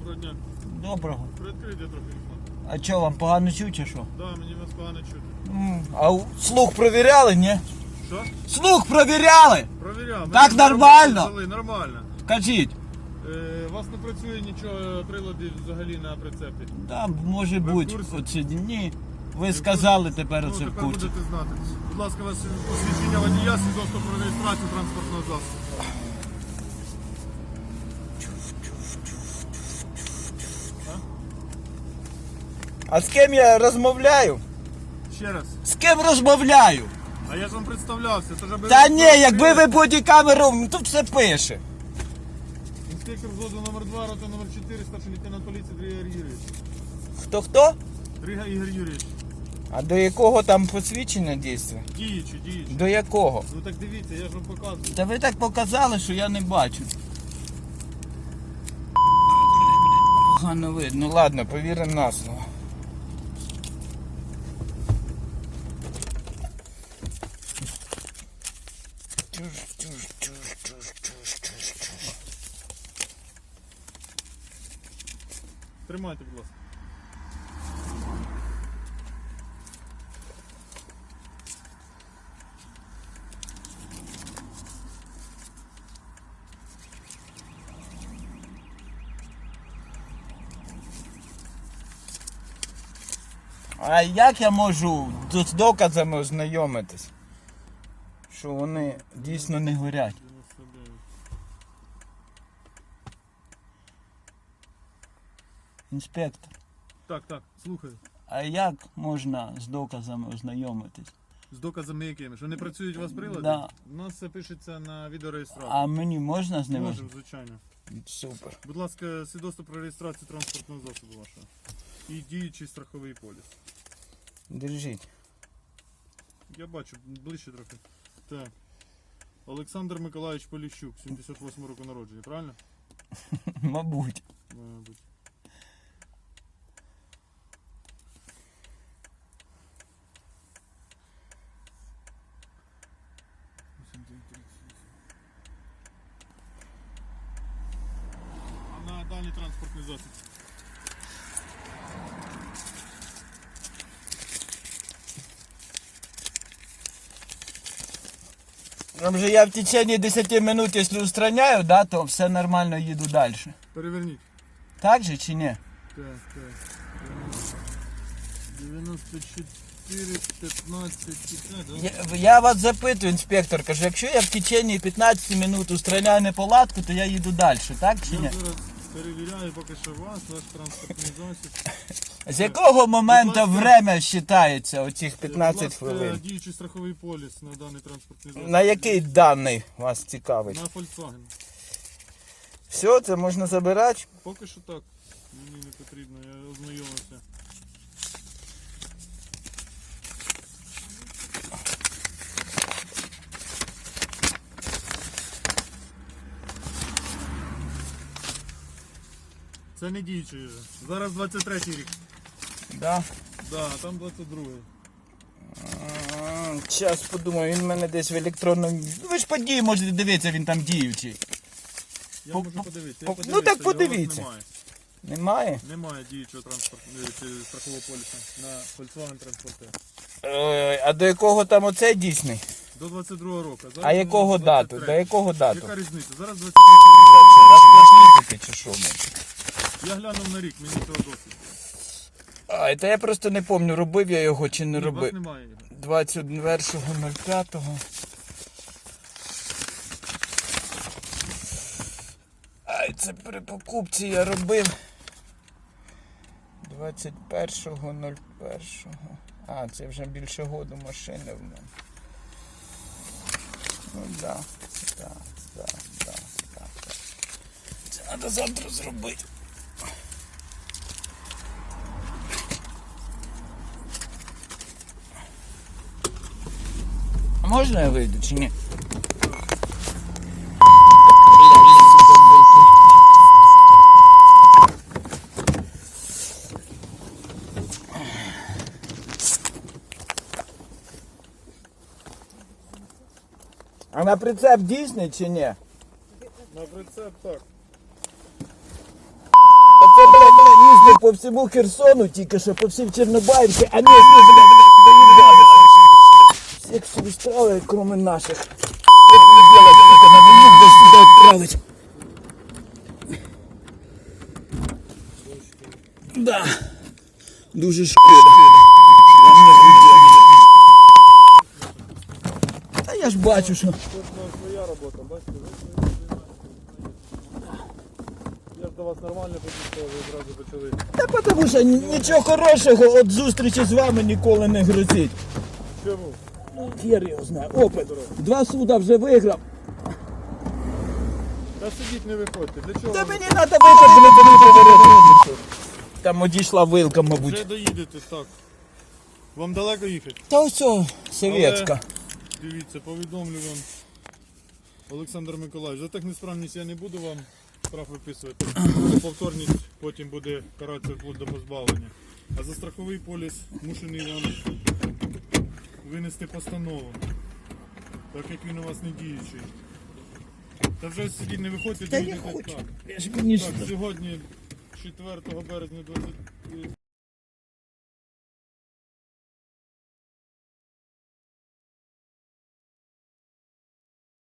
Доброго дня. Доброго. Приоткрийте трохи. А що, вам погано чуть чи що? Да, мені вас погано чути. М, А у- слух провіряли, ні? Що? Слух провіряли! Провіряв. Ми Так нормально? взяли, Нормально. Кажіть. Е, у вас не працює нічого приладів взагалі на прицепі. Да, може в бути. курсі? Оці ні. Ви сказали тепер Ну, оце в тепер курсі. будете знати. Будь ласка, у вас посвідчення водія, свідоцтво про реєстрацію транспортного засобу. А з ким я розмовляю? Ще раз. З ким розмовляю? А я ж вам представлявся. Тож аби Та ви ні, якби ви бодікамеру, тут все пише. Інспектор взводу номер 2, рота номер 4, старший лейтенант поліції Дріга Ігор Юрійович. Хто хто? Дріга Ігор Юрійович. А до якого там посвідчення дійсно? Діючи, діючи. До якого? Ну так дивіться, я ж вам показую. Та ви так показали, що я не бачу. Погано видно. Ну ладно, повіримо на слово. Тримайте, будь ласка. А як я можу з доказами ознайомитись? Що вони дійсно не горять. Інспектор, Так, так, слухаю. а як можна з доказами ознайомитись? З доказами якими? Що не працюють у вас прилади? Да. У нас все пишеться на відеореєстратор. А мені можна з ними? Можемо, звичайно. Супер. Будь ласка, свідоцтво про реєстрацію транспортного засобу вашого. І діючий страховий поліс. Держіть. Я бачу, ближче трохи. Так. Олександр Миколаївич Поліщук, 78 року народження, правильно? Мабуть. Мабуть. А на даний транспортний засіб. Там же я в течение 10 минут, если устраняю, да, то все нормально їду далі. Переверніть. Так же чи ні? Так, так. 94, 15, 15. Я, я вас запитую, інспектор, кажу, якщо я в течение 15 минут устраняю неполадку, то я їду далі, так чи ні? Я зараз перевіряю поки що вас, ваш транспортний засіб. З якого моменту ласка. время вважається оцих Будь 15 ласка, хвилин? Діючий страховий поліс на даний транспортний засіб. На який даний вас цікавить? На Volkswagen. Все, це можна забирати. Поки що так. Мені не потрібно, я ознайомився. Це не діючий вже. Зараз 23 рік. Да. Да, а там 22-й. Зараз подумаю, він в мене десь в електронному. Ну, Ви ж по дії можете дивитися, він там діючий. Я По- можу по- подивитися. по- Я ну, так його подивіться. Немає. Немає? немає діючого транспортного чи страхового поліса на Volkswagen транспортер. Е, а до якого там оцей дійсний? До 22 року. Зараз А якого нас дату? 23. До якого дату? Яка різниця? Зараз 23 рік. Чи що? Я глянув на рік, мені цього досить. А, це я просто не пам'ятаю, робив я його чи не Ні, вас робив. немає його. 21.05. Ай, це при покупці я робив. 21.01. А, це вже більше году машини в мене. Ну да, так, так, так, так. Це треба завтра зробити. можна я вийду чи ні? А на прицеп дійсний чи ні? На прицеп так. Та по всьому Херсону, тільки що по всім Чорнобаївці, а місто, блядь, блядь, доїбалися. Як не делать, сука, на війну десь сюди відправить. Да. Дуже шкода. Та я ж бачу, що. Своя робота, бачите, Я ж до вас нормально підійшов, ви одразу почали. Та тому що нічого хорошого від зустрічі з вами ніколи не грозить. Чому? Хер його знає. Опит. Два суда вже виграв. Та сидіть не виходьте. Для чого? Та мені треба повернути. Там одійшла вилка, мабуть. Вже доїдете, так. Вам далеко їхати? Та ось совєтська. Дивіться, повідомлю вам. Олександр Миколаївич, за технесправність я не буду вам штраф виписувати. За повторність потім буде каратися вплоть до позбавлення. А за страховий поліс мушений вам винести постанову. Так як він у вас не діючий. Та вже сидіть не виходьте, Та я хочу. так. Я ж мені ж- Так, сьогодні 4 березня 20...